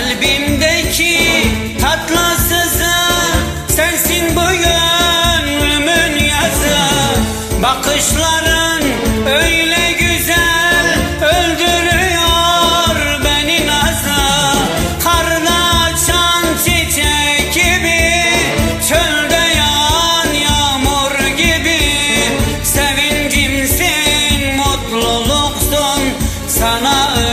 Kalbimdeki tatlı sızı Sensin bu gönlümün yazı. Bakışların öyle güzel Öldürüyor beni nazı. Karda açan çiçek gibi Çölde yağan yağmur gibi. Sevincimsin, mutluluksun Sana öyle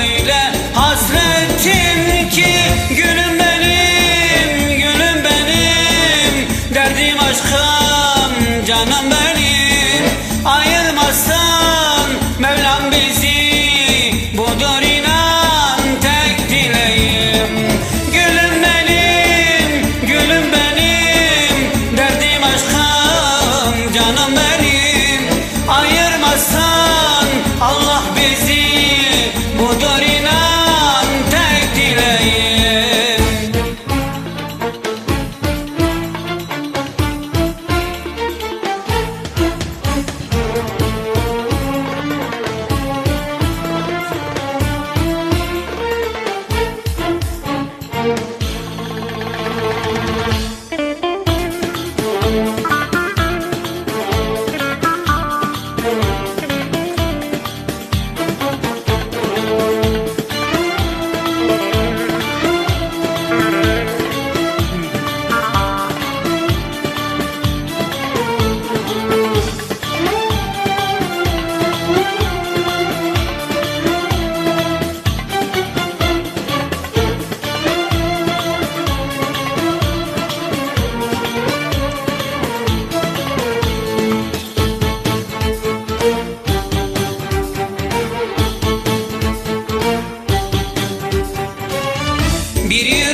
Derdim aşkım, canım benim Вперед!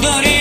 nobody